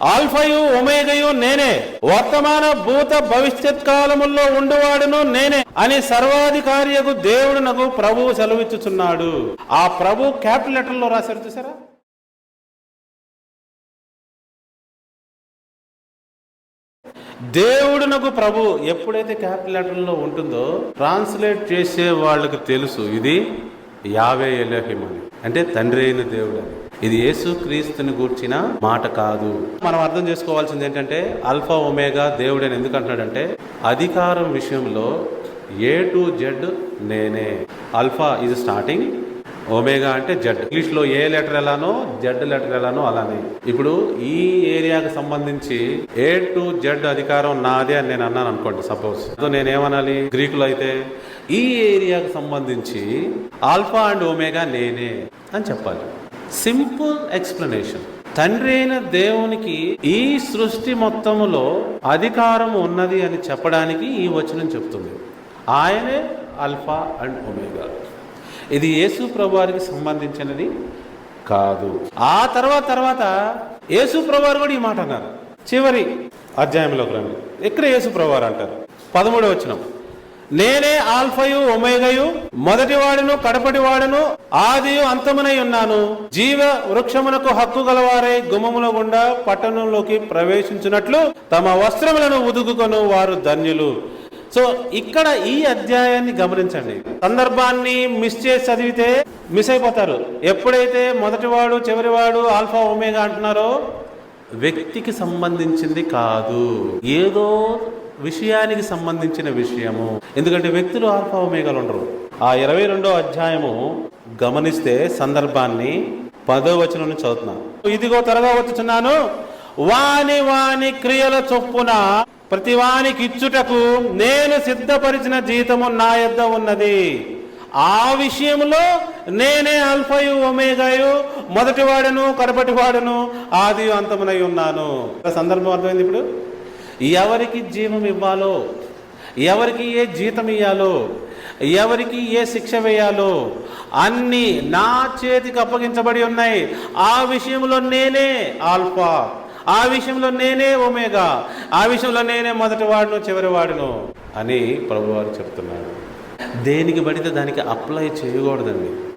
ఆల్ఫయు ఒమేగయు నేనే. వర్తమాన భూత భవిష్యత్ కాలముల్లో ఉండువాడును నేనే అని సర్వాధికారియకు దేవుడు నాకు ప్రభువు సెలవిచ్చుచున్నాడు. ఆ ప్రభు క్యాపిటల్ లెటర్లో రాశారు చూసారా దేవుడునకు ప్రభు ఎప్పుడైతే క్యాపిటల్ లెటర్లో ఉంటుందో ట్రాన్స్లేట్ చేసే వాళ్ళకి తెలుసు ఇది యావే ఎలోహిం అంటే తండ్రి అయిన దేవుడు అని. ఇది యేసు క్రీస్తుని గూర్చిన మాట కాదు. మనం అర్థం చేసుకోవాల్సింది ఏంటంటే అల్ఫా ఒమేగా దేవుడు అని ఎందుకు అంటున్నాడంటే అధికారం విషయంలో ఏ టు జెడ్ నేనే. అల్ఫా ఇది స్టార్టింగ్ ఒమేగా అంటే జెడ్. ఇంగ్లీష్లో ఏ లెటర్ ఎలానో జెడ్ లెటర్ ఎలానో అలానే. ఇప్పుడు ఈ ఏరియాకి సంబంధించి ఏ టు జెడ్ అధికారం నాదే అని నేను అన్నాను అనుకోండి సపోజ్. నేను ఏమనాలి గ్రీకులు అయితే ఈ ఏరియాకి సంబంధించి ఆల్ఫా అండ్ ఒమేగా నేనే అని చెప్పాలి. సింపుల్ ఎక్స్ప్లెనేషన్ తండ్రి అయిన దేవునికి ఈ సృష్టి మొత్తములో అధికారం ఉన్నది అని చెప్పడానికి ఈ వచనం చెప్తుంది. ఆయనే అల్ఫా అండ్ ఒమేగా. ఇది యేసు ప్రభువారికి సంబంధించినది కాదు. ఆ తర్వాత తర్వాత యేసు ప్రభువారు కూడా ఈ మాట అన్నారు. చివరి అధ్యాయంలోకి రండి. ఇక్కడ యేసు ప్రభువారు అంటారు? పదమూడవ వచనం. నేనే ఆల్ఫయు ఒమేగయు మొదటి వాడును కడపటి వాడును అంతమునై ఉన్నాను. జీవ వృక్షమునకు హక్కు గలవారై గుమముల గుండా పట్టణంలోకి ప్రవేశించినట్లు తమ వస్త్రములను ఉదుకుకొను వారు ధన్యులు. సో ఇక్కడ ఈ అధ్యాయాన్ని గమనించండి. సందర్భాన్ని మిస్ చేసి చదివితే మిస్ అయిపోతారు. ఎప్పుడైతే మొదటివాడు చివరివాడు ఆల్ఫా ఒమేగా అంటున్నారో వ్యక్తికి సంబంధించింది కాదు. ఏదో విషయానికి సంబంధించిన విషయము. ఎందుకంటే వ్యక్తులు ఆల్ఫా ఒమేగాలు ఉండరు. ఆ ఇరవై రెండో అధ్యాయము గమనిస్తే సందర్భాన్ని పదో వచనం నుంచి ఇదిగో త్వరగా వచ్చుచున్నాను. వాని వాని క్రియల చొప్పున ప్రతి వానికి ఇచ్చుటకు నేను సిద్ధపరిచిన జీతము నా యొద్ద ఉన్నది. ఆ విషయంలో నేనే అల్ఫయు ఒమేగాయు మొదటి వాడను కడపటి వాడను ఆది అంతమునై ఉన్నాను. సందర్భం అర్థమైంది ఇప్పుడు? ఎవరికి జీవం ఇవ్వాలో ఎవరికి ఏ జీతం ఇవ్వాలో ఎవరికి ఏ శిక్ష వేయాలో అన్ని నా చేతికి అప్పగించబడి ఉన్నాయి. ఆ విషయంలో నేనే ఆల్ఫా ఆ విషయంలో నేనే ఒమేగా ఆ విషయంలో నేనే మొదటి వాడును చివరి వాడును అని ప్రభువారు చెప్తున్నాడు దేనికి పడితే దానికి అప్లై చేయకూడదండి.